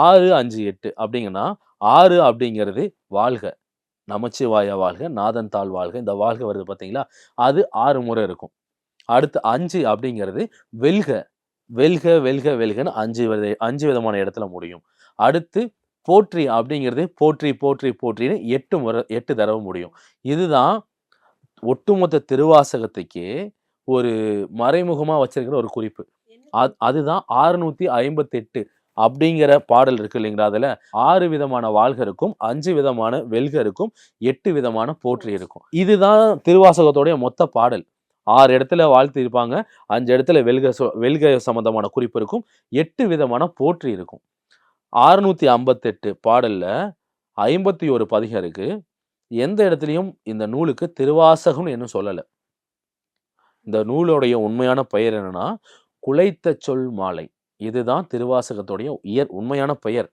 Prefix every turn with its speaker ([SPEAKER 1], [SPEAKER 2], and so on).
[SPEAKER 1] ஆறு அஞ்சு எட்டு அப்படிங்கன்னா ஆறு அப்படிங்கிறது வாழ்க. நமச்சிவாய வாழ்க நாதன் தாழ் வாழ்க. இந்த வாழ்க வருது பார்த்தீங்களா? அது ஆறு முறை இருக்கும். அடுத்து அஞ்சு அப்படிங்கிறது வெல்க. வெல்க வெல்க வெல்கன்னு அஞ்சு வித அஞ்சு விதமான இடத்துல முடியும். அடுத்து போற்றி அப்படிங்கிறது போற்றி போற்றி போற்றின்னு எட்டு முறை எட்டு தடவை முடியும். இதுதான் ஒட்டுமொத்த திருவாசகத்துக்கே ஒரு மறைமுகமா வச்சிருக்கிற ஒரு குறிப்பு. அது அதுதான் ஆறுநூத்தி ஐம்பத்தெட்டு அப்படிங்கிற பாடல் இருக்கு இல்லைங்களா? அதில் ஆறு விதமான வாழ்க இருக்கும் அஞ்சு விதமான வெல்க இருக்கும் எட்டு விதமான போற்றி இருக்கும். இதுதான் திருவாசகத்தோடைய மொத்த பாடல். ஆறு இடத்துல வாழ்த்து இருப்பாங்க அஞ்சு இடத்துல வெல்க சொ- வெல்க சம்பந்தமான குறிப்பு இருக்கும் எட்டு விதமான போற்றி இருக்கும். ஆறுநூற்றி ஐம்பத்தெட்டு பாடலில் ஐம்பத்தி ஒரு பதிகம் இருக்கு. எந்த இடத்துலையும் இந்த நூலுக்கு திருவாசகம்னு இன்னும் சொல்லலை. இந்த நூலுடைய உண்மையான பெயர் என்னன்னா குலைத்த சொல் மாலை. இதுதான் திருவாசகத்துடைய இயற் உண்மையான பெயர்.